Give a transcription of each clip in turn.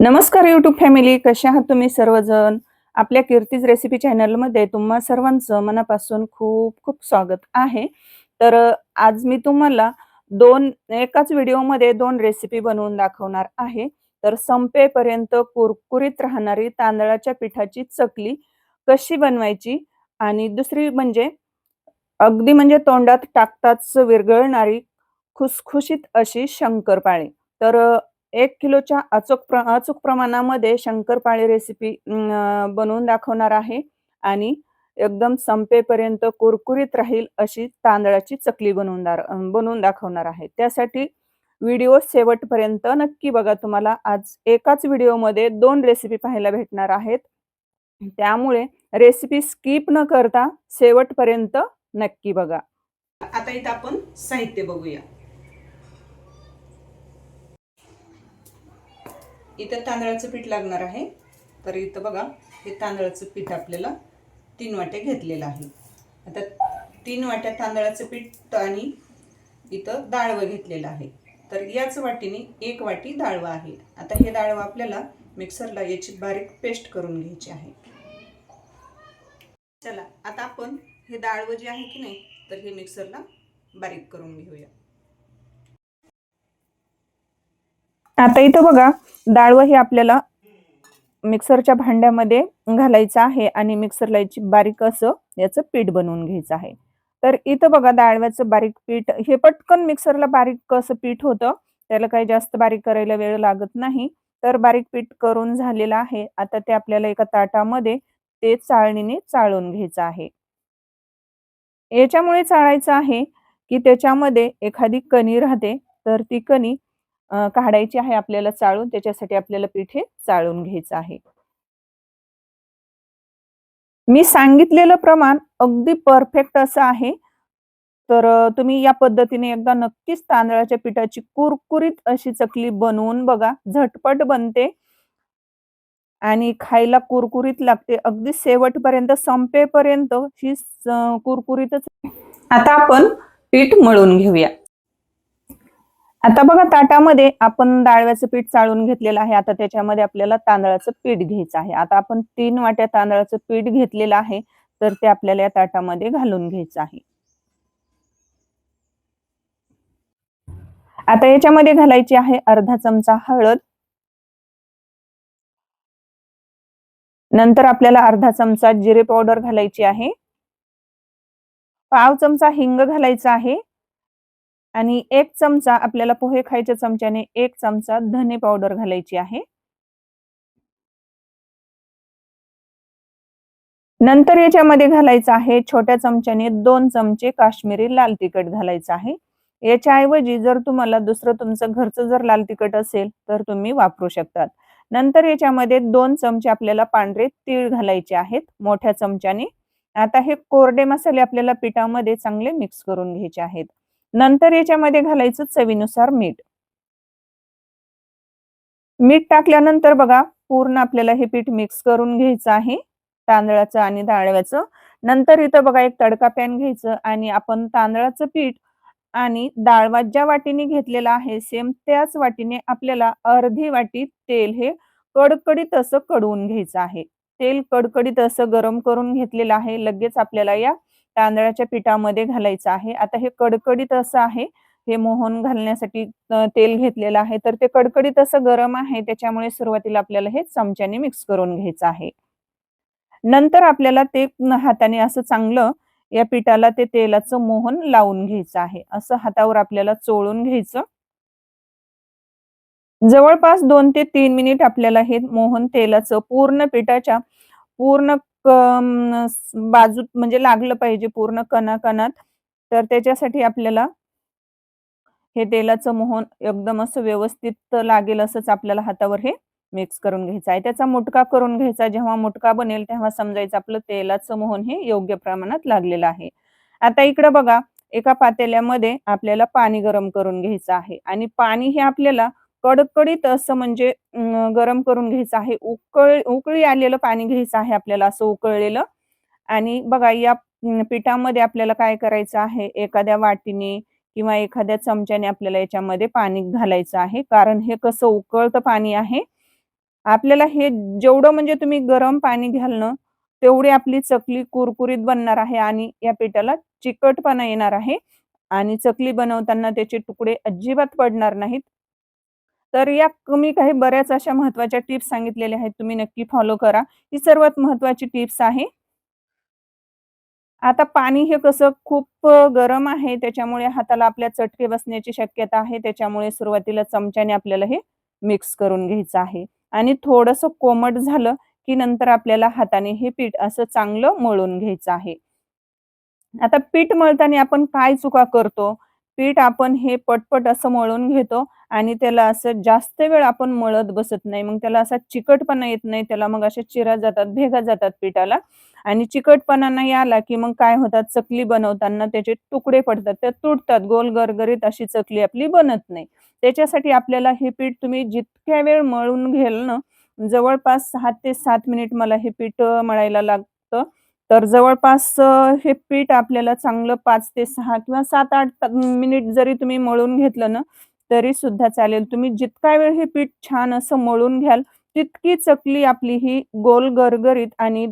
नमस्कार YouTube family कशा आहात तुम्ही सर्वजण? आपल्या कीर्तीज रेसिपी चॅनलमध्ये तुम्हा सर्वांचं मनापासून खूप खूप स्वागत आहे. तर आज मी तुम्हाला दोन एकाच व्हिडिओमध्ये दोन रेसिपी बनवून दाखवणार आहे. तर संपेपर्यंत कुरकुरीत राहणारी तांदळाच्या पिठाची चकली कशी बनवायची? आणि दुसरी म्हणजे अगदी म्हणजे तोंडात टाकताच विरघळणारी खुसखुशीत अशी शंकरपाळी. तर एक किलोच्या अचूक प्र अचूक प्रमाणामध्ये शंकरपाळी रेसिपी बनवून दाखवणार आहे. आणि एकदम संपेपर्यंत कुरकुरीत राहील अशी तांदळाची चकली बनवून दार बनवून दाखवणार आहे. त्यासाठी व्हिडिओ शेवटपर्यंत नक्की बघा तुम्हाला. आज एकाच व्हिडिओमध्ये दोन रेसिपी पाहायला भेटणार आहेत. त्यामुळे रेसिपी स्किप न करता शेवटपर्यंत नक्की बघा. आता इथं आपण साहित्य बघूया. इथं तांदळाचं पीठ लागणार आहे. तर इथं बघा हे तांदळाचं पीठ आपल्याला तीन वाट्या घेतलेलं आहे. आता तीन वाट्या तांदळाचं पीठ आणि इथं डाळवं घेतलेलं आहे. तर याच वाटीने एक वाटी डाळवं आहे. आता हे डाळवं आपल्याला मिक्सरला याची बारीक पेस्ट करून घ्यायची आहे. चला आता आपण हे डाळवं जे आहे की नाही तर हे मिक्सरला बारीक करून घेऊया. आता इथं बघा डाळवं हे आपल्याला मिक्सरच्या भांड्यामध्ये घालायचं आहे आणि मिक्सरला याची बारीक असं याचं पीठ बनवून घ्यायचं आहे. तर इथं बघा डाळव्याचं बारीक पीठ हे पटकन मिक्सरला बारीक असं पीठ होतं. त्याला काही जास्त बारीक करायला वेळ लागत नाही. तर बारीक पीठ करून झालेलं आहे. आता ते आपल्याला एका ताटामध्ये ते चाळणीने चाळून घ्यायचं आहे. याच्यामुळे चाळायचं आहे की त्याच्यामध्ये एखादी कणी राहते. तर ती कणी काढायची आहे आपल्याला चाळून त्याच्यासाठी आपल्याला पीठ हे चाळून घ्यायचं आहे. मी सांगितलेलं प्रमाण अगदी परफेक्ट असं आहे. तर तुम्ही या पद्धतीने एकदा नक्कीच तांदळाच्या पिठाची कुरकुरीत अशी चकली बनवून बघा. झटपट बनते. आणि खायला कुरकुरीत लागते. अगदी शेवटपर्यंत संपेपर्यंत ही कुरकुरीतच. आता आपण पीठ मळून घेऊया. आता बघा ताटामध्ये आपण डाळव्याचं पीठ चाळून घेतलेलं आहे. आता त्याच्यामध्ये आपल्याला तांदळाचं पीठ घ्यायचं आहे. आता आपण तीन वाट्या तांदळाचं पीठ घेतलेलं आहे तर ते आपल्याला या ताटामध्ये घालून घ्यायचं आहे. आता याच्यामध्ये घालायची आहे अर्धा चमचा हळद. नंतर आपल्याला अर्धा चमचा जिरे पावडर घालायची आहे. पाव चमचा हिंग घालायचा आहे. आणि एक चमचा आपल्याला पोहे खायच्या चमच्याने एक चमचा धने पावडर घालायची आहे. नंतर याच्यामध्ये घालायचं आहे छोट्या चमच्याने दोन चमचे काश्मीरी लाल तिखट घालायचं आहे. याच्याऐवजी जर तुम्हाला दुसरं तुमचं घरचं जर लाल तिखट असेल तर तुम्ही वापरू शकतात. नंतर याच्यामध्ये दोन चमचे आपल्याला पांढरे तीळ घालायचे आहेत मोठ्या चमच्याने. आता हे कोरडे मसाले आपल्याला पिठामध्ये चांगले मिक्स करून घ्यायचे आहेत. नंतर याच्यामध्ये घालायचं चवीनुसार मीठ. मीठ टाकल्यानंतर बघा पूर्ण आपल्याला हे पीठ मिक्स करून घ्यायचं आहे तांदळाचं आणि डाळव्याचं. नंतर इथं बघा एक तडका पॅन घ्यायचं आणि आपण तांदळाचं पीठ आणि डाळवा ज्या वाटीने घेतलेला आहे सेम त्याच वाटीने आपल्याला अर्धी वाटी तेल हे कडकडीत असं कडवून घ्यायचं आहे. तेल कडकडीत असं गरम करून घेतलेलं आहे लगेच आपल्याला या तांदळाच्या पिठामध्ये घालायचं आहे. आता हे कडकडीत असं आहे. हे मोहन घालण्यासाठी तेल घेतलेलं आहे. तर ते कडकडीत असं गरम आहे. त्याच्यामुळे सुरुवातीला आपल्याला हे चमच्याने मिक्स करून घ्यायचं आहे. नंतर आपल्याला ते हाताने असं चांगलं या पिठाला ते तेलाचं मोहन लावून घ्यायचं आहे. असं हातावर आपल्याला चोळून घ्यायचं. जवळपास दोन ते तीन मिनिट आपल्याला हे मोहन तेलाचं पूर्ण पिठाच्या पूर्ण बाजूत म्हणजे लागलं पाहिजे पूर्ण कणाकणात. तर त्याच्यासाठी आपल्याला हे तेलाचं मोहन एकदम असं व्यवस्थित लागेल असंच आपल्याला हातावर हे मिक्स करून घ्यायचं आहे. त्याचा मुटका करून घ्यायचा जेव्हा मुटका बनेल तेव्हा समजायचं आपलं तेलाचं मोहन हे योग्य प्रमाणात लागलेलं आहे. आता इकडं बघा एका पातेल्यामध्ये आपल्याला पाणी गरम करून घ्यायचं आहे. आणि पाणी हे आपल्याला कडकडीत असं म्हणजे गरम करून घ्यायचं आहे. उकळ उकळी आलेलं पाणी घ्यायचं आहे आपल्याला असं उकळलेलं. आणि बघा या पिठामध्ये आपल्याला काय करायचं आहे? एखाद्या वाटीने किंवा एखाद्या चमच्याने आपल्याला याच्यामध्ये पाणी घालायचं आहे. कारण हे कसं उकळतं पाणी आहे. आपल्याला हे जेवढं म्हणजे तुम्ही गरम पाणी घ्याल ना, तेवढी आपली चकली कुरकुरीत बनणार आहे आणि या पिठाला चिकटपणा येणार आहे. आणि चकली बनवताना त्याचे तुकडे अजिबात पडणार नाहीत. तर या मी काही बऱ्याच अशा महत्त्वाच्या टिप्स सांगितलेल्या आहेत. तुम्ही नक्की फॉलो करा. ही सर्वात महत्त्वाची टिप्स आहे. आता पाणी हे कसं खूप गरम आहे त्याच्यामुळे हाताला आपल्या चटके बसण्याची शक्यता आहे. त्याच्यामुळे सुरुवातीला चमच्याने आपल्याला हे मिक्स करून घ्यायचं आहे आणि थोडंसं कोमट झालं, की नंतर आपल्याला हाताने हे पीठ असं चांगलं मळून घ्यायचं आहे. आता पीठ मळताना आपण काय चुका करतो? पीठ आपण हे पटपट असं मळून घेतो आणि त्याला असं जास्त वेळ आपण मळत बसत नाही. मग त्याला असा चिकटपणा येत नाही. त्याला मग अशा चिरा जातात, भेगा जातात पिठाला आणि चिकटपणा नाही आला, की मग काय होतात चकली बनवताना त्याचे तुकडे पडतात. ते तुटतात. गोल गरगरीत अशी चकली आपली बनत नाही. त्याच्यासाठी आपल्याला हे पीठ तुम्ही जितक्या वेळ मळून घ्याल ना, जवळपास सहा ते सात मिनिट मला हे पीठ मळायला लागतं. तर जवळपास हे पीठ आपल्याला चांगलं पाच ते सहा किंवा 7-8 मिनिट जरी तुम्ही मळून घेतलं ना, तरी सुद्धा चालेल. तुम्ही जितका वेळ हे पीठ छान असं मळून घ्याल, तितकी चकली आपली ही गोल गरगरीत आणि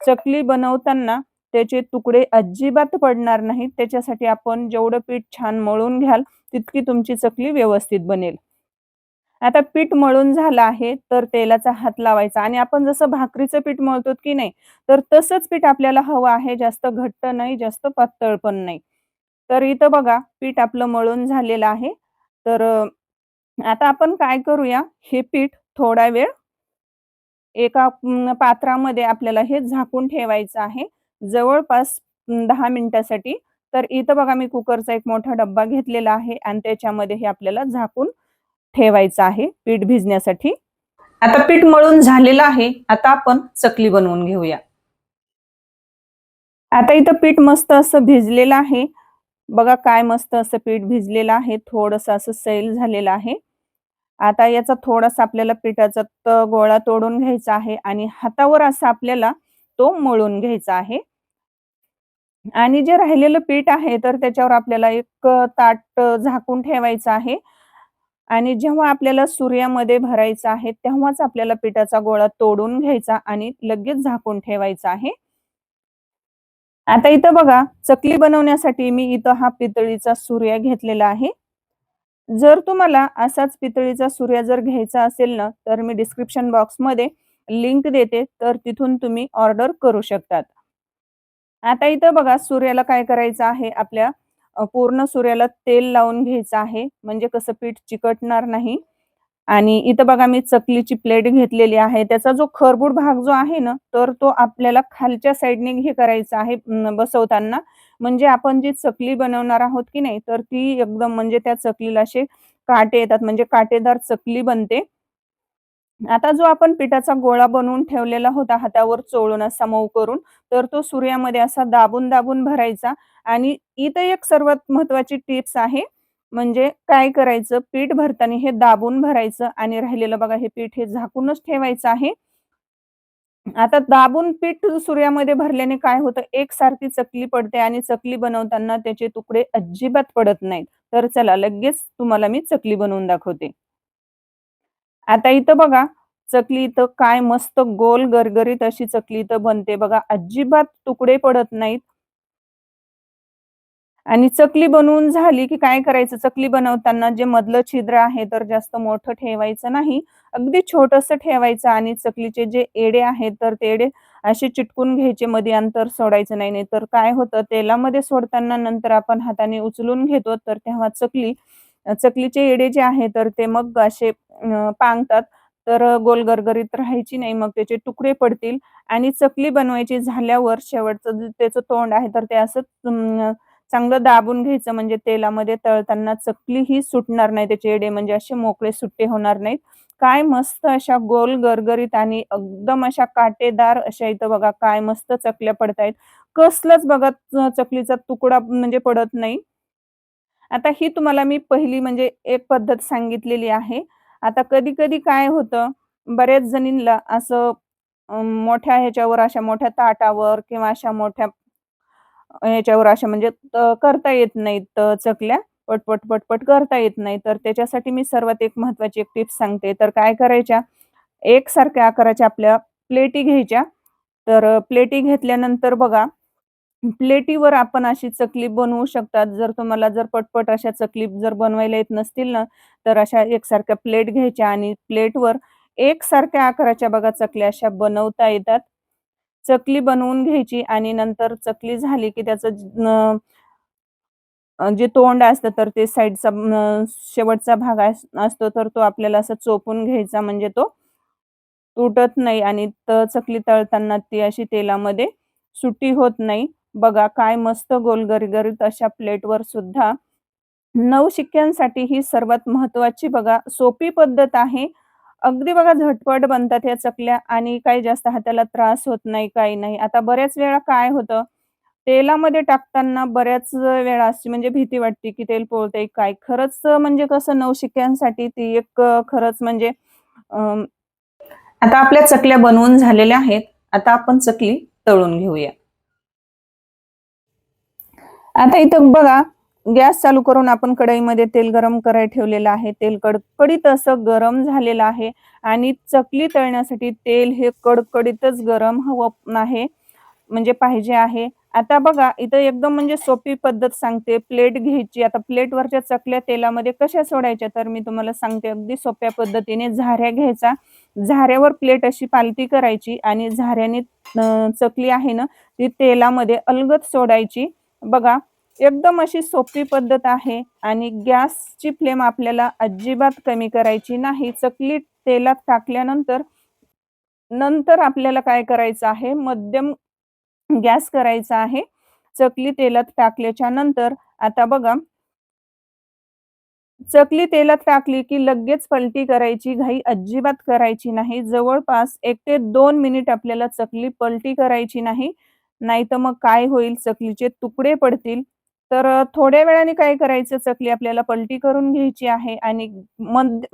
चकली बनवताना त्याचे तुकडे अजिबात पडणार नाहीत. त्याच्यासाठी आपण जेवढं पीठ छान मळून घ्याल, तितकी तुमची चकली व्यवस्थित बनेल. आता पीठ मळून झालं आहे, तर तेलाचा हात लावायचा आणि आपण जसं भाकरीचं पीठ मळतो की नाही, तर तसंच पीठ आपल्याला हवं आहे. जास्त घट्ट नाही, जास्त पातळ पण नाही. तर इथं बघा पीठ आपलं मळून झालेलं आहे. तर आता आपण काय करूया, हे पीठ थोडा वेळ एका पात्रामध्ये आपल्याला हे झाकून ठेवायचं आहे. जवळपास दहा मिनिटासाठी. तर इथं बघा मी कुकरचा एक मोठा डब्बा घेतलेला आहे आणि त्याच्यामध्ये हे आपल्याला झाकून ठेवायचं आहे पीठ भिजण्यासाठी. आता पीठ मळून झालेलं आहे. आता आपण चकली बनवून घेऊया. आता इथं पीठ मस्त असं भिजलेलं आहे. बघा काय मस्त असं पीठ भिजलेलं आहे. थोडंसं असं सैल झालेलं आहे. आता याचा थोडासा आपल्याला पिठाचा गोळा तोडून घ्यायचा आहे आणि हातावर असा आपल्याला तो मळून घ्यायचा आहे. आणि जे राहिलेलं पीठ आहे, तर त्याच्यावर आपल्याला एक ताट झाकून ठेवायचं आहे आणि जेव्हा आपल्याला सूर्यामध्ये भरायचं आहे, तेव्हाच आपल्याला पिठाचा गोळा तोडून घ्यायचा आणि लगेच झाकून ठेवायचा आहे. आता इथं बघा, चकली बनवण्यासाठी मी इथं हा पितळीचा सूर्या घेतलेला आहे. जर तुम्हाला असाच पितळीचा सूर्या जर घ्यायचा असेल ना, तर मी डिस्क्रिप्शन बॉक्समध्ये लिंक देते, तर तिथून तुम्ही ऑर्डर करू शकतात. आता इथं बघा सूर्याला काय करायचं आहे, आपल्या पूर्ण सूर्याला तेल लावून घ्यायचं आहे, म्हणजे कसं पीठ चिकटणार नाही. आणि इथं बघा मी चकलीची प्लेट घेतलेली आहे. त्याचा जो खरबूड भाग जो आहे ना, तर तो आपल्याला खालच्या साइडने हे करायचा आहे बसवताना. म्हणजे आपण जी चकली बनवणार आहोत की नाही, तर ती एकदम म्हणजे त्या चकलीला असे काटे येतात, म्हणजे काटेदार चकली बनते. आता जो आपण पिठाचा गोळा बनवून ठेवलेला होता हातावर चोळून असा मऊ करून, तर तो सूर्यामध्ये असा दाबून-दाबून भरायचा आणि इथं एक सर्वात महत्त्वाची टिप्स आहे. म्हणजे काय करायचं, पीठ भरताना हे दाबून भरायचं आणि राहिलेलं बघा हे पीठ हे झाकूनच ठेवायचं आहे. आता दाबून पीठ सूर्यामध्ये भरल्याने काय होतं, एकसारखी चकली पडते आणि चकली बनवताना त्याचे तुकडे अजिबात पडत नाहीत. तर चला लगेच तुम्हाला मी चकली बनवून दाखवते. आता इथं बघा, चकली इथं काय मस्त गोल गरगरीत अशी चकली इथं बनते बघा. अजिबात तुकडे पडत नाहीत. आणि चकली बनवून झाली, की काय करायचं, चकली बनवताना जे मधलं छिद्र आहे, तर जास्त मोठं ठेवायचं नाही. अगदी छोटंसं ठेवायचं आणि चकलीचे जे एडे आहेत, तर ते एडे असे चिटकून घ्यायचे, मध्ये अंतर सोडायचं नाही. नाही तर काय होतं, तेलामध्ये सोडताना नंतर आपण हाताने उचलून घेतो, तर तेव्हा चकली चकलीचे एडे जे आहे तर ते मग असे पांगतात. तर गोल गरगरीत राहायची नाही. मग त्याचे तुकडे पडतील आणि चकली बनवायची झाल्यावर शेवटचं त्याचं तोंड आहे, तर ते असं चांगलं दाबून घ्यायचं, म्हणजे तेलामध्ये तळताना चकली ही सुटणार नाही. त्याचे एडे म्हणजे असे मोकळे सुट्टे होणार नाहीत. काय मस्त अशा गोल गरगरीत आणि एकदम अशा काटेदार अशा इथं बघा काय मस्त चकल्या पडतायत. कसलंच बघा चकलीचा तुकडा म्हणजे पडत नाही. आता ही तुम्हाला मी पहिली म्हणजे एक पद्धत सांगितलेली आहे. आता कधी-कधी काय होतं, बऱ्याच जणींना असं मोठ्या ह्याच्यावर अशा मोठ्या ताटावर किंवा अशा मोठ्या याच्यावर अशा म्हणजे करता येत नाहीत चकल्या. पटपट, पटपट करता येत नाही. तर त्याच्यासाठी मी सर्वात एक महत्त्वाची एक टिप्स सांगते. तर काय करायच्या, एकसारख्या आकाराच्या आपल्या प्लेटी घ्यायच्या तर प्लेटी घेतल्यानंतर बघा प्लेटीवर आपण अशी चकली बनवू शकतात जर तुम्हाला जर पटपट अशा चकली जर बनवायला येत नसतील ना तर अशा एकसारख्या प्लेट घ्यायच्या आणि प्लेटवर एकसारख्या आकाराच्या बघा चकल्या अशा बनवता येतात चकली बनवून घ्यायची आणि नंतर चकली झाली की त्याचं जे तोंड असतं तर ते साईडचा शेवटचा भाग अस- असतो तर तो आपल्याला असं चोपून घ्यायचा म्हणजे तो तुटत नाही आणि त चकली तळताना ती अशी तेलामध्ये सुटी होत नाही. बघा काय मस्त गोलगरीगरीत अशा प्लेटवर सुद्धा नऊ शिक्क्यांसाठी ही सर्वात महत्वाची बघा सोपी पद्धत आहे. अगदी बघा झटपट बनतात या चकल्या आणि काही जास्त हाताला त्रास होत नाही काही नाही. आता बऱ्याच वेळा काय होतं तेलामध्ये टाकताना बऱ्याच वेळा अशी म्हणजे भीती वाटते की तेल पोळतंय काय? खरंच म्हणजे कसं नवशिक्यांसाठी ती एक खरंच म्हणजे आता आपल्या चकल्या बनवून झालेल्या आहेत. आता आपण चकली तळून घेऊया. आता इथं बघा गॅस चालू करून आपण कढईमध्ये तेल गरम करायला ठेवलेलं आहे. तेल कडकडीत असं गरम झालेलं आहे आणि चकली तळण्यासाठी तेल हे कडकडीतच गरम हवं आहे म्हणजे पाहिजे आहे. आता बघा इथं एकदम म्हणजे सोपी पद्धत सांगते. प्लेट घ्यायची. आता प्लेटवरच्या चकल्या तेलामध्ये कशा सोडायच्या? तर मी तुम्हाला सांगते. अगदी सोप्या पद्धतीने झाऱ्या घ्यायचा. झाऱ्यावर प्लेट अशी पालती करायची आणि झाऱ्याने चकली आहे ना ती तेलामध्ये अलगत सोडायची. बघा एकदम अशी सोपी पद्धत आहे आणि गॅसची फ्लेम आपल्याला अजिबात कमी करायची नाही. चकली तेलात टाकल्यानंतर नंतर आपल्याला काय करायचं आहे? मध्यम गॅस करायचा आहे. चकली तेलात टाकल्याच्या नंतर आता बघा. चकली तेलात टाकली की लगेच पलटी करायची घाई अजिबात करायची नाही. जवळपास एक ते दोन मिनिट आपल्याला चकली पलटी करायची नाही. नाही तर मग काय होईल? चकलीचे तुकडे पडतील. तर थोड्या वेळाने काय करायचं? चकली आपल्याला पलटी करून घ्यायची आहे आणि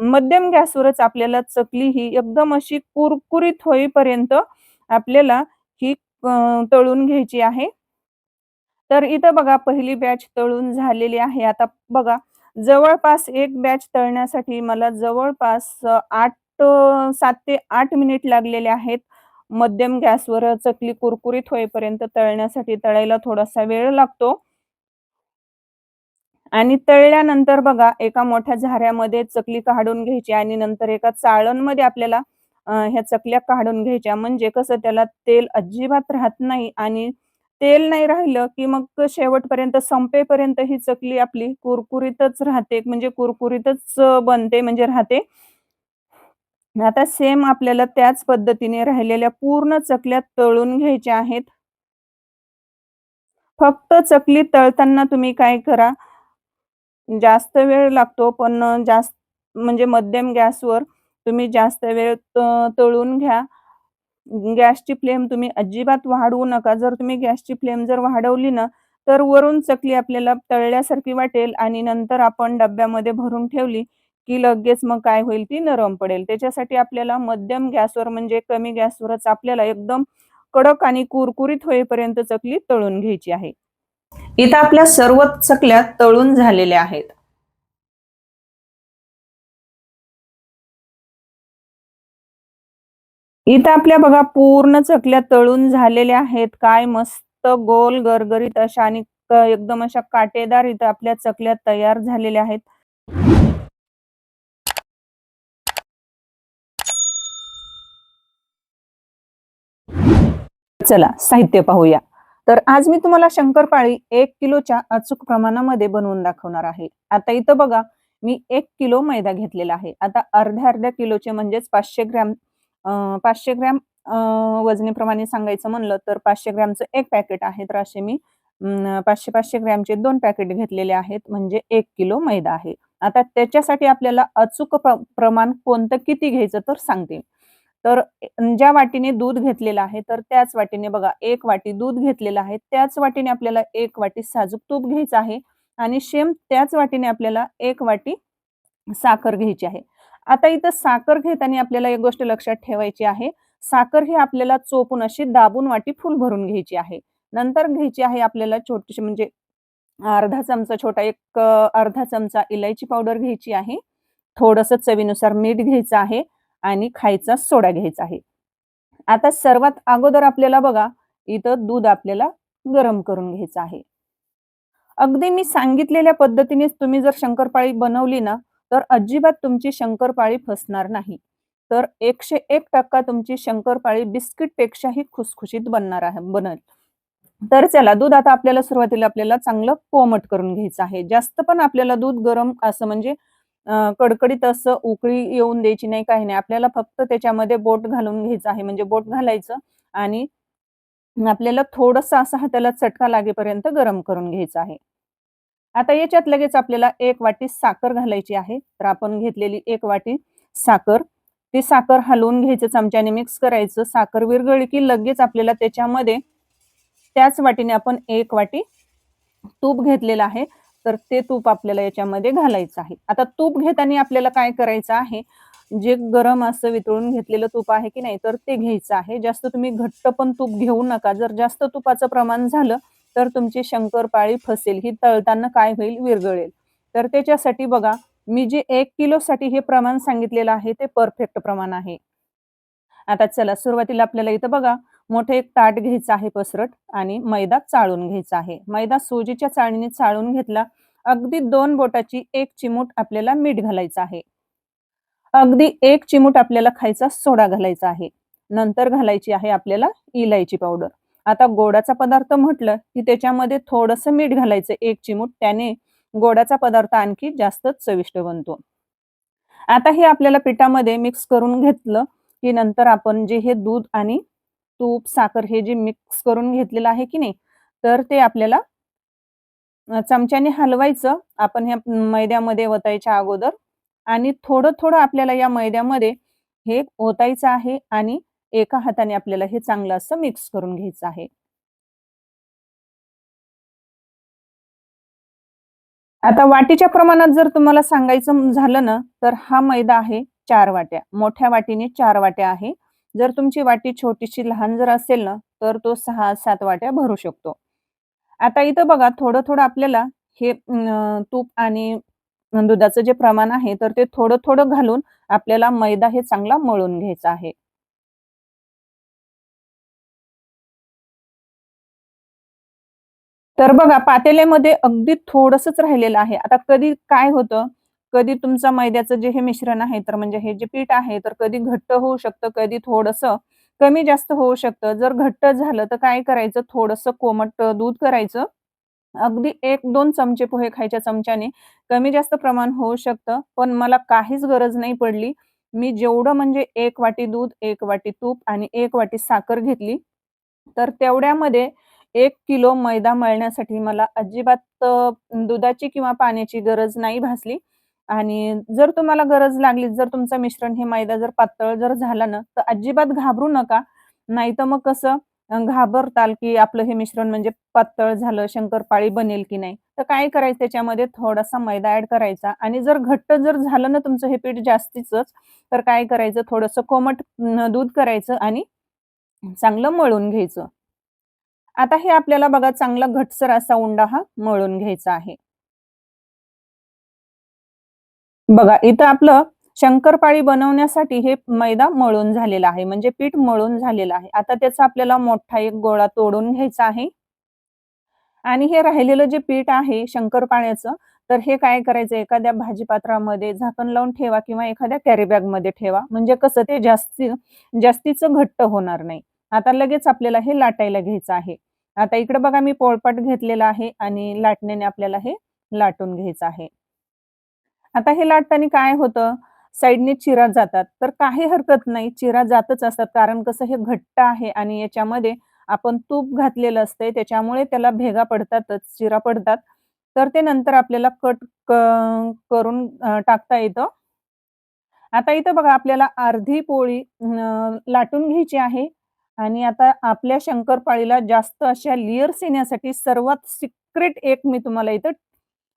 मध्यम गॅसवरच आपल्याला चकली ही एकदम अशी कुरकुरीत होईपर्यंत आपल्याला ही तळून घ्यायची आहे. तर इथं बघा पहिली बॅच तळून झालेली आहे. आता बघा जवळपास एक बॅच तळण्यासाठी मला जवळपास आठ सात ते आठ मिनिट लागलेले आहेत. मध्यम गॅसवर चकली कुरकुरीत होईपर्यंत तळण्यासाठी तळायला थोडासा वेळ लागतो. आणि तळल्यानंतर बघा एका मोठ्या झाऱ्यामध्ये चकली काढून घ्यायची आणि नंतर एका चाळणमध्ये आपल्याला ह्या चकल्या काढून घ्यायच्या. म्हणजे कसं त्याला तेल अजिबात राहत नाही आणि तेल नाही राहिलं की मग शेवटपर्यंत संपेपर्यंत ही चकली आपली कुरकुरीतच राहते. म्हणजे कुरकुरीतच बनते म्हणजे राहते. आता सेम आपल्याला त्याच पद्धतीने राहिलेल्या पूर्ण चकल्या तळून घ्यायच्या आहेत. फक्त चकली तळताना तुम्ही काय करा जास्त वेळ लागतो पण जास्त म्हणजे मध्यम गॅसवर तुम्ही जास्त वेळ तळून घ्या. गॅसची फ्लेम तुम्ही अजिबात वाढवू नका. जर तुम्ही गॅसची फ्लेम जर वाढवली ना तर वरून चकली आपल्याला तळल्यासारखी वाटेल आणि नंतर आपण डब्यामध्ये भरून ठेवली की लगेच मग काय होईल ती नरम पडेल. त्याच्यासाठी आपल्याला मध्यम गॅसवर म्हणजे कमी गॅसवरच आपल्याला एकदम कडक आणि कुरकुरीत होईपर्यंत चकली तळून घ्यायची आहे. इथं आपल्या सर्व चकल्या तळून झालेल्या आहेत. इथं आपल्या बघा पूर्ण चकल्या तळून झालेल्या आहेत. काय मस्त गोल गरगरीत अशा आणि एकदम अशा काटेदार इथं आपल्या चकल्या तयार झालेल्या आहेत. चला साहित्य पाहूया. तर आज मी तुम्हाला शंकरपाळी एक किलोच्या अचूक प्रमाणामध्ये बनवून दाखवणार आहे. आता इथं बघा मी एक किलो मैदा घेतलेला आहे. आता अर्ध्या अर्ध्या किलोचे म्हणजेच पाचशे ग्रॅम पाचशे ग्रॅम वजनेप्रमाणे सांगायचं म्हणलं तर पाचशे ग्रॅमचं एक पॅकेट आहे. तर असे मी पाचशे पाचशे ग्रॅमचे दोन पॅकेट घेतलेले आहेत. म्हणजे एक किलो मैदा आहे. आता त्याच्यासाठी आपल्याला अचूक प्र- प्रमाण कोणतं किती घ्यायचं तर सांगते. तर ज्या वाटीने दूध घेतलेलं आहे तर त्याच वाटीने बघा एक वाटी दूध घेतलेलं आहे त्याच वाटीने आपल्याला एक वाटी साजूक तूप घ्यायचं आहे आणि शेम त्याच वाटीने आपल्याला एक वाटी साखर घ्यायची आहे. आता इथं साखर घेताना आपल्याला एक गोष्ट लक्षात ठेवायची आहे साखर ही आपल्याला चोपून अशी दाबून वाटी फुल भरून घ्यायची आहे. नंतर घ्यायची आहे आपल्याला छोटीशी म्हणजे अर्धा चमचा छोटा एक अर्धा चमचा इलायची पावडर घ्यायची आहे. थोडंसं चवीनुसार मीठ घ्यायचं आहे. आणि खायचा सोडा घ्यायचा आहे. आता सर्वात अगोदर आपल्याला बघा इथं दूध आपल्याला गरम करून घ्यायचं आहे. अगदी मी सांगितलेल्या पद्धतीनेच तुम्ही जर शंकरपाळी बनवली ना तर अजिबात तुमची शंकरपाळी फसणार नाही. तर एकशे एक टक्का तुमची शंकरपाळी बिस्किट पेक्षाही खुसखुशीत बनणार आहे बनल. तर चला दूध आता आपल्याला सुरुवातीला आपल्याला चांगलं कोमट करून घ्यायचं आहे. जास्त पण आपल्याला दूध गरम असं म्हणजे कडकडीत असं उकळी येऊन द्यायची नाही काही नाही. आपल्याला फक्त त्याच्यामध्ये बोट घालून घ्यायचं आहे. म्हणजे बोट घालायचं आणि आपल्याला थोडस असा हाताला चटका लागेपर्यंत गरम करून घ्यायचं आहे. आता याच्यात लगेच आपल्याला एक वाटी साखर घालायची आहे. तर आपण घेतलेली एक वाटी साखर. ती साखर हलवून घ्यायचं चमच्याने मिक्स करायचं. साखर विरघळली की लगेच आपल्याला त्याच्यामध्ये त्याच वाटीने आपण एक वाटी तूप घेतलेलं आहे. तर ते तूप आपल्याला याच्यामध्ये घालायचं आहे. आता तूप घेताना आपल्याला काय करायचं आहे? जे गरम असं वितळून घेतलेलं तूप आहे की नाही तर ते घ्यायचं आहे. जास्त तुम्ही घट्ट पण तूप घेऊ नका. जर जास्त तुपाचं प्रमाण झालं तर तुमची शंकरपाळी फसेल. ही तळताना काय होईल? विरगळेल तर त्याच्यासाठी बघा मी जे एक किलो साठी हे प्रमाण सांगितलेलं आहे ते परफेक्ट प्रमाण आहे. आता चला सुरुवातीला आपल्याला इथं बघा. मोठे एक ताट घ्यायचं आहे पसरट आणि मैदा चाळून घ्यायचा आहे. मैदा सोजीच्या चाळणीने चाळून घेतला अगदी दोन बोटाची एक चिमूट आपल्याला मीठ घालायचं आहे. अगदी एक चिमूट आपल्याला खायचा सोडा घालायचा आहे. नंतर घालायची आहे आपल्याला इलायची पावडर. आता गोडाचा पदार्थ म्हटलं की त्याच्यामध्ये थोडस मीठ घालायचं एक चिमूट त्याने गोडाचा पदार्थ आणखी जास्त चविष्ट बनतो. आता हे आपल्याला पिठामध्ये मिक्स करून घेतलं की नंतर आपण जे हे दूध आणि तूप साखर हे जे मिक्स करून घेतलेलं आहे की नाही तर ते आपल्याला चमच्याने हलवायचं. आपण ह्या मैद्यामध्ये ओतायच्या अगोदर आणि थोडं थोडं आपल्याला या मैद्यामध्ये हे ओतायचं आहे आणि एका हाताने आपल्याला हे चांगलं असं मिक्स करून घ्यायचं आहे. आता वाटीच्या प्रमाणात जर तुम्हाला सांगायचं झालं ना तर हा मैदा आहे चार वाट्या. मोठ्या वाटीने चार वाट्या आहे. जर तुमची वाटी छोटीशी लहान जर असेल ना तर तो सहा सात वाट्या भरू शकतो. आता इथं बघा थोडं थोडं आपल्याला हे तूप आणि दुधाचं जे प्रमाण आहे तर ते थोडं थोडं घालून आपल्याला मैदा हे चांगला मळून घ्यायचा आहे. तर बघा पातेल्यामध्ये अगदी थोडसच राहिलेलं आहे. आता कधी काय होतं कधी तुमचं मैद्याचं जे हे मिश्रण आहे तर म्हणजे हे जे पीठ आहे तर कधी घट्ट होऊ शकतं कधी थोडस कमी जास्त होऊ शकतं. जर घट्ट झालं तर काय करायचं? थोडस कोमट दूध करायचं. अगदी एक दोन चमचे पोहे खायच्या चमच्याने कमी जास्त प्रमाण होऊ शकतं. पण मला काहीच गरज नाही पडली. मी जेवढं म्हणजे एक वाटी दूध एक वाटी तूप आणि एक वाटी साखर घेतली तर तेवढ्यामध्ये एक किलो मैदा मळण्यासाठी मला अजिबात दुधाची किंवा पाण्याची गरज नाही भासली. आणि जर तुम्हाला गरज लागली जर तुमचं मिश्रण हे मैदा जर पातळ जर झालं ना तर अजिबात घाबरू नका. नाही तर मग कसं घाबरताल की आपलं हे मिश्रण म्हणजे पातळ झालं शंकरपाळी बनेल की नाही? तर काय करायचं त्याच्यामध्ये? थोडासा मैदा ऍड करायचा आणि जर घट्ट जर झालं ना तुमचं हे पीठ जास्तीच तर काय करायचं? थोडंसं कोमट दूध करायचं आणि चांगलं मळून घ्यायचं. आता हे आपल्याला बघा चांगला घटसर असा उंडा हा मळून घ्यायचा आहे. बघा इथं आपलं शंकरपाळी बनवण्यासाठी हे मैदा मळून झालेला आहे. म्हणजे पीठ मळून झालेलं आहे. आता त्याचा आपल्याला मोठा एक गोळा तोडून घ्यायचा आहे. आणि हे राहिलेलं जे पीठ आहे शंकरपाळ्याचं तर हे काय करायचं? एखाद्या भाजीपात्रामध्ये झाकण लावून ठेवा किंवा एखाद्या कॅरीबॅगमध्ये ठेवा. म्हणजे कसं ते जास्ती जास्तीचं घट्ट होणार नाही. आता लगेच आपल्याला हे लाटायला घ्यायचं आहे. आता इकडे बघा मी पोळपाट घेतलेला आहे आणि लाटण्याने आपल्याला हे लाटून घ्यायचं आहे. आता हे लाटताना काय होतं? साईडने चिरा जातात. तर काही हरकत नाही. चिरा जातच असतात. कारण कसं हे घट्ट आहे आणि याच्यामध्ये आपण तूप घातलेलं असतंय त्याच्यामुळे त्याला भेगा पडतातच. चिरा पडतात. तर ते नंतर आपल्याला कट करून टाकता येतं. आता इथं बघा आपल्याला अर्धी पोळी लाटून घ्यायची आहे. आणि आता आपल्या शंकरपाळीला जास्त अशा लिअर्स येण्यासाठी सर्वात सिक्रेट एक मी तुम्हाला इथं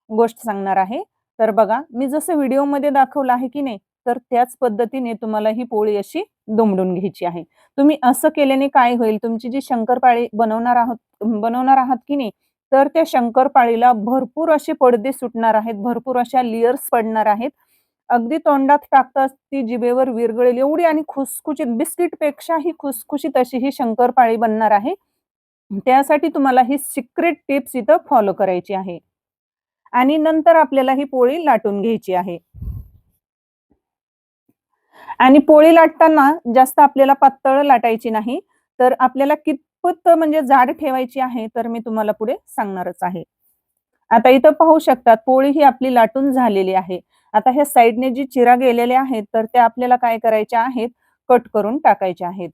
गोष्ट सांगणार आहे. तर बघा मी जसं व्हिडिओमध्ये दाखवलं आहे की नाही तर त्याच पद्धतीने तुम्हाला ही पोळी अशी दुमडून घ्यायची आहे तुम्ही असं केल्याने काय होईल तुमची जी शंकरपाळी बनवणार आहात बनवणार आहात की नाही तर त्या शंकरपाळीला भरपूर असे पडदे सुटणार आहेत भरपूर अशा लिअर्स पडणार आहेत अगदी तोंडात टाकताच ती जिभेवर विरगळेल एवढी आणि खुसखुशीत बिस्किटपेक्षाही खुसखुशीत अशी ही शंकरपाळी बनणार आहे. त्यासाठी तुम्हाला ही सिक्रेट टिप्स इथं फॉलो करायची आहे. आणि नंतर आपल्याला ही पोळी लाटून घ्यायची आहे. आणि पोळी लाटताना जास्त आपल्याला पातळ लाटायची नाही. तर आपल्याला कितपत म्हणजे जाड ठेवायची आहे, तर मी तुम्हाला पुढे सांगणारच आहे. आता इथं पाहू शकतात पोळी ही आपली लाटून झालेली आहे. आता ह्या साइडने जी चिरा गेलेल्या आहेत, तर त्या आपल्याला काय करायच्या आहेत, कट करून टाकायच्या आहेत.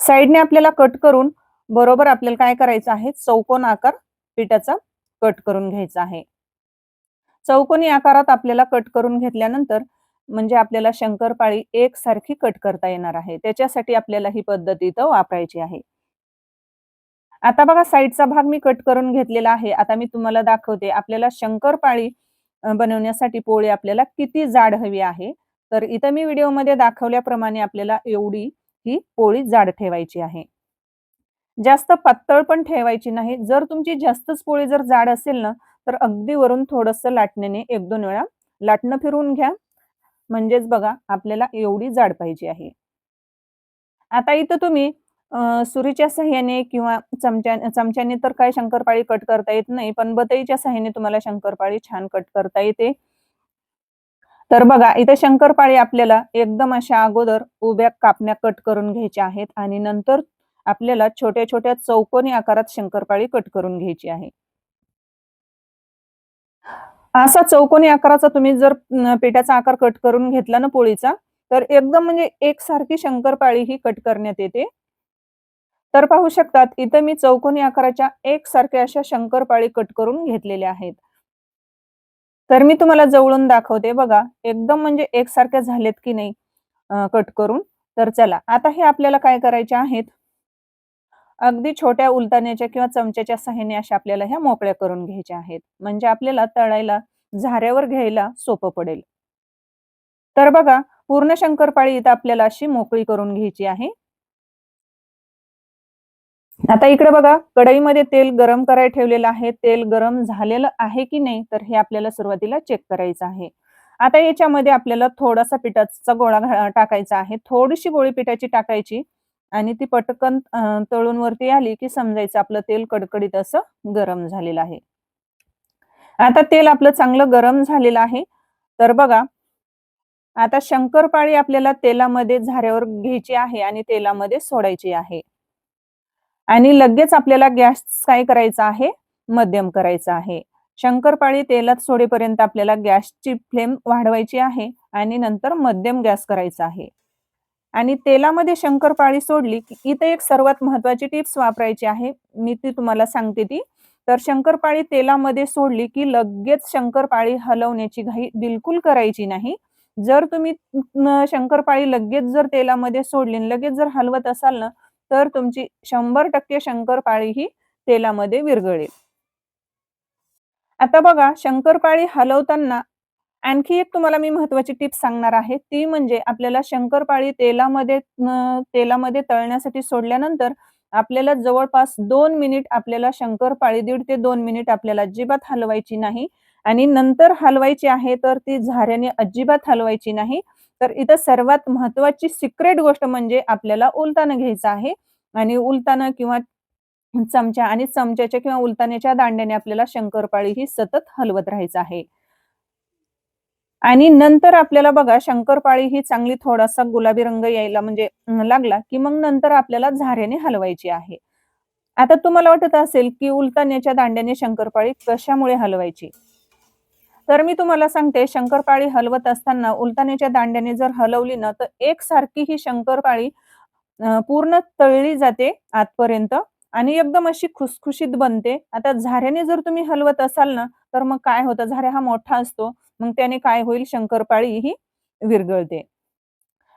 साइडने आपल्याला कट करून बरोबर आपल्याला काय करायचं आहे, चौकोन आकार पिठाचा कट करून घ्यायचा आहे. चौकोनी आकारात आपल्याला कट करून घेतल्यानंतर म्हणजे आपल्याला शंकरपाळी एकसारखी कट करता येणार आहे. त्याच्यासाठी आपल्याला ही पद्धत इथं वापरायची आहे. आता बघा साईडचा भाग मी कट करून घेतलेला आहे. आता मी तुम्हाला दाखवते आपल्याला शंकरपाळी बनवण्यासाठी पोळी आपल्याला किती जाड हवी आहे. तर इथं मी व्हिडिओमध्ये दाखवल्याप्रमाणे आपल्याला एवढी ही पोळी जाड ठेवायची आहे. जास्त पातळ पण ठेवायची नाही. जर तुमची जास्तच पोळी जर जाड असेल ना, तर अगदी वरून थोडंसं लाटण्याने 1-2 वेळा लाटणं फिरवून घ्या. म्हणजेच बघा आपल्याला एवढी जाड पाहिजे आहे. आता इथं तुम्ही सुरीच्या सहाय्याने किंवा चमच्या चमच्याने तर काय शंकरपाळी कट करता येत नाही, पण बतईच्या सहाय्याने तुम्हाला शंकरपाळी छान कट करता येते. तर बघा इथं शंकरपाळी आपल्याला एकदम अशा अगोदर उभ्या कापण्या कट करून घ्यायच्या आहेत आणि नंतर आपल्याला छोट्या-छोट्या चौकोनी आकारात शंकरपाळी कट करून घ्यायची आहे. असा चौकोनी आकाराचा तुम्ही जर पेट्याचा आकार कट करून घेतला ना पोळीचा, तर एकदम म्हणजे एकसारखी शंकरपाळी ही कट करण्यात येते. तर पाहू शकतात इथं मी चौकोनी आकाराच्या एकसारख्या अशा शंकरपाळी कट करून घेतलेल्या आहेत. तर मी तुम्हाला जवळून दाखवते बघा, एकदम म्हणजे एकसारख्या झालेत की नाही कट करून. तर चला, आता हे आपल्याला काय करायचे आहेत, अगदी छोट्या उलताण्याच्या किंवा चमच्याच्या सहाय्याने अशा आपल्याला ह्या मोकळ्या करून घ्यायच्या आहेत. म्हणजे आपल्याला तळायला, झाऱ्यावर घ्यायला सोपं पडेल. तर बघा, पूर्ण शंकरपाळी इथं आपल्याला अशी मोकळी करून घ्यायची आहे. आता इकडे बघा, कढईमध्ये तेल गरम करायला ठेवलेलं आहे. तेल गरम झालेलं आहे की नाही, तर हे आपल्याला सुरुवातीला चेक करायचं आहे. आता याच्यामध्ये आपल्याला थोडासा पिठाचा गोळा टाकायचा आहे. थोडीशी गोळी पिठाची टाकायची आणि ती पटकन तळून वरती आली की समजायचं आपलं तेल कडकडीत असं गरम झालेलं आहे. आता तेल आपलं चांगलं गरम झालेलं आहे. तर बघा, आता शंकरपाळी आपल्याला तेलामध्ये झाऱ्यावर घ्यायची आहे आणि तेलामध्ये सोडायची आहे. आणि लगेच आपल्याला गॅस काय करायचा आहे, मध्यम करायचा आहे. शंकरपाळी तेलात सोडेपर्यंत आपल्याला गॅसची फ्लेम वाढवायची आहे आणि नंतर मध्यम गॅस करायचा आहे. आणि तेलामध्ये शंकरपाळी सोडली की इथं एक सर्वात महत्वाची टिप्स वापरायची आहे. मी ती तुम्हाला सांगते ती. तर शंकरपाळी तेलामध्ये सोडली की लगेच शंकरपाळी हलवण्याची घाई बिलकुल करायची नाही. जर तुम्ही शंकरपाळी लगेच जर तेलामध्ये सोडली आणि लगेच जर हलवत असाल ना, तर तुमची 100% शंकरपाळी ही तेलामध्ये विरघळेल. आता बघा, शंकरपाळी हलवताना आणखी एक तुम्हाला मी महत्त्वाची टिप सांगणार आहे. ती म्हणजे आपल्याला शंकरपाळी तेलामध्ये तेलामध्ये तळण्यासाठी सोडल्यानंतर आपल्याला जवळपास दोन मिनिट आपल्याला शंकरपाळी दीड ते दोन मिनिट आपल्याला अजिबात हलवायची नाही आणि नंतर हलवायची आहे, तर ती झाऱ्याने अजिबात हलवायची नाही. तर इथं सर्वात महत्त्वाची सिक्रेट गोष्ट म्हणजे आपल्याला उलताना घ्यायचं आहे आणि उलताना किंवा चमचा आणि चमच्याच्या किंवा उलताण्याच्या दांड्याने आपल्याला शंकरपाळी ही सतत हलवत राहायचं आहे. आणि नंतर आपल्याला बघा शंकरपाळी ही चांगली थोडासा गुलाबी रंग यायला म्हणजे लागला की मग नंतर आपल्याला झाऱ्याने हलवायची आहे. आता तुम्हाला वाटत असेल की उलताण्याच्या दांड्याने शंकरपाळी कशामुळे हलवायची? तर मी तुम्हाला सांगते शंकरपाळी हलवत असताना उलताण्याच्या दांड्याने जर हलवली ना, तर एकसारखी ही शंकरपाळी पूर्ण तळली जाते आतपर्यंत आणि एकदम अशी खुसखुशीत बनते. आता झाऱ्याने जर तुम्ही हलवत असाल ना, तर मग काय होतं झाऱ्या हा मोठा असतो. मग त्याने काय होईल शंकरपाळी ही विरघळते.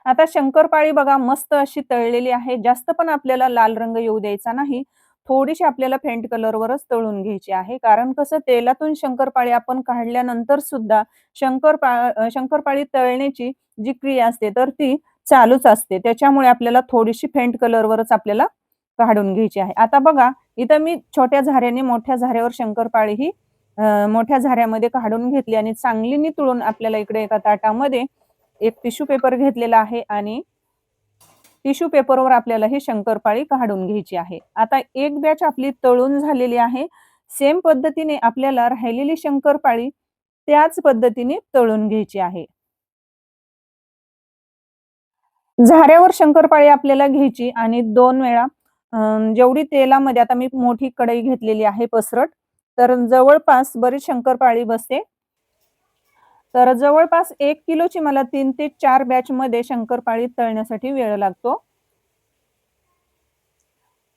आता शंकरपाळी बघा मस्त अशी तळलेली आहे. जास्त पण आपल्याला लाल रंग येऊ द्यायचा नाही. थोडीशी आपल्याला फेंट कलरवरच तळून घ्यायची आहे. कारण कसं तेलातून शंकरपाळी आपण काढल्यानंतर सुद्धा शंकरपा शंकरपाळी तळण्याची जी क्रिया असते, तर ती चालूच असते. त्याच्यामुळे आपल्याला थोडीशी फेंट कलरवरच आपल्याला काढून घ्यायची आहे. आता बघा, इथं मी छोट्या झाऱ्याने मोठ्या झाऱ्यावर शंकरपाळी ही मोठ्या झाऱ्यामध्ये काढून घेतली आणि चांगली नितळून आपल्याला इकडे एका ताटामध्ये एक टिश्यू पेपर घेतलेला आहे आणि टिश्यू पेपरवर आपल्याला ही शंकरपाळी काढून घ्यायची आहे. आता एक बॅच आपली तळून झालेली आहे. सेम पद्धतीने आपल्याला राहिलेली शंकरपाळी त्याच पद्धतीने तळून घ्यायची आहे. झाऱ्यावर शंकरपाळी आपल्याला घ्यायची आणि दोन वेळा अं, जेवढी तेलामध्ये आता मी मोठी कढई घेतलेली आहे पसरट तर जवळपास बरीच शंकरपाळी बसते. तर जवळपास एक किलोची मला तीन ते चार बॅच मध्ये शंकरपाळी तळण्यासाठी वेळ लागतो.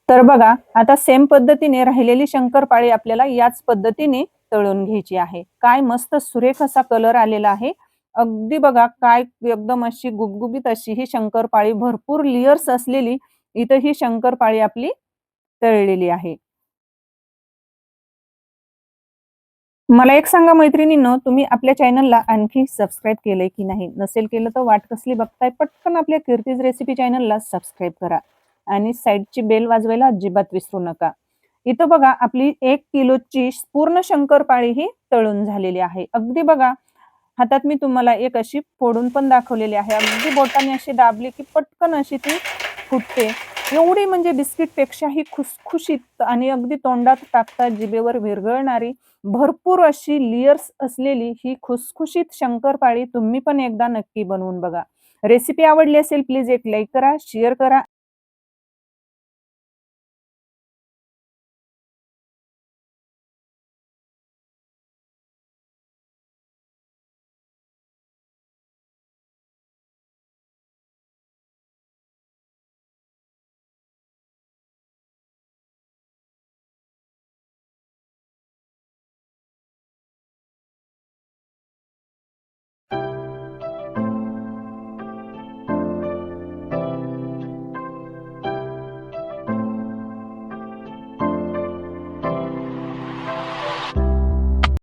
तर बघा आता सेम पद्धतीने राहिलेली शंकरपाळी आपल्याला याच पद्धतीने तळून घ्यायची आहे. काय मस्त सुरेख असा कलर आलेला आहे. अगदी बघा काय एकदम अशी गुबगुबीत अशी ही शंकरपाळी भरपूर लिअर्स असलेली इथं ही शंकरपाळी आपली तळलेली आहे. मला एक सांगा मैत्रिणींनो तुम्ही आपल्या चॅनलला आणखी सबस्क्राईब केलंय की नाही? नसेल केलं तर वाट कसली बघताय पटकन आपल्या कीर्तीज रेसिपी चॅनलला सबस्क्राईब करा आणि साईडची बेल वाजवायला अजिबात विसरू नका. इथं बघा आपली एक किलोची पूर्ण शंकरपाळी ही तळून झालेली आहे. अगदी बघा हातात मी तुम्हाला एक अशी फोडून पण दाखवलेली आहे. अगदी बोटाने अशी दाबली की पटकन अशी ती फुटते. एवढी म्हणजे बिस्किट पेक्षाही खुसखुशीत आणि अगदी तोंडात टाकता जिबेवर विरघळणारी भरपूर अशी लिअर्स असलेली ही खुसखुशीत शंकरपाळी तुम्ही पण एकदा नक्की बनवून बघा. रेसिपी आवडली असेल प्लीज एक लाईक करा शेअर करा.